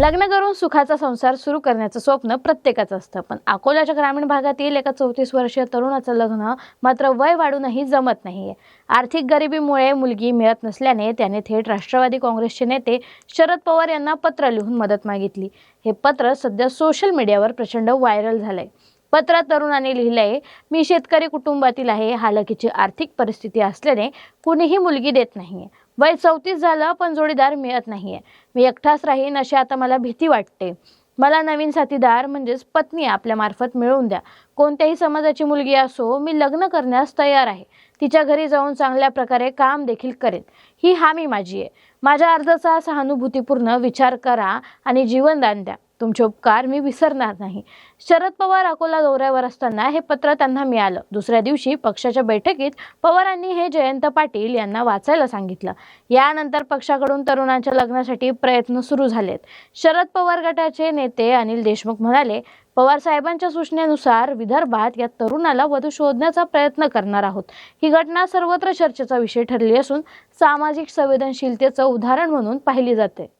लग्न करून सुखाचा संसार सुरू करण्याचं स्वप्न प्रत्येकाचं असतं. पण अकोल्याच्या ग्रामीण भागातील एका चौतीस वर्षीय तरुणाचं लग्न मात्र वय वाढूनही जमत नाहीये. आर्थिक गरिबीमुळे मुलगी मिळत नसल्याने त्याने थेट राष्ट्रवादी काँग्रेसचे नेते शरद पवार यांना पत्र लिहून मदत मागितली. हे पत्र सध्या सोशल मीडियावर प्रचंड व्हायरल झालंय. पत्रात तरुणाने लिहिलंय मी शेतकरी कुटुंबातील आहे. हालकीची आर्थिक परिस्थिती असल्याने कुणीही मुलगी देत नाहीये. वय चौतीस झालं पण जोडीदार मिळत नाहीये. मी एकटाच राहीन अशी आता मला भीती वाटते. मला नवीन साथीदार म्हणजेच पत्नी आपल्या मार्फत मिळवून द्या. कोणत्याही समाजाची मुलगी असो मी लग्न करण्यास तयार आहे. तिच्या घरी जाऊन चांगल्या प्रकारे काम देखील करेन. ही हामी माझी आहे. माझ्या अर्जाचा सहानुभूतीपूर्ण विचार करा आणि जीवनदान द्या. तुमचे उपकार मी विसरणार नाही. शरद पवार अकोला दौऱ्यावर असताना हे पत्र त्यांना मिळालं. दुसऱ्या दिवशी पक्षाच्या बैठकीत पवारांनी हे जयंत पाटील यांना वाचायला सांगितलं. यानंतर पक्षाकडून तरुणांच्या लग्नासाठी प्रयत्न सुरू झालेत. शरद पवार गटाचे नेते अनिल देशमुख म्हणाले पवार साहेबांच्या सूचनेनुसार विदर्भात या तरुणाला वधू शोधण्याचा प्रयत्न करणार आहोत. ही घटना सर्वत्र चर्चेचा विषय ठरली असून सामाजिक संवेदनशीलतेचं उदाहरण म्हणून पाहिली जाते.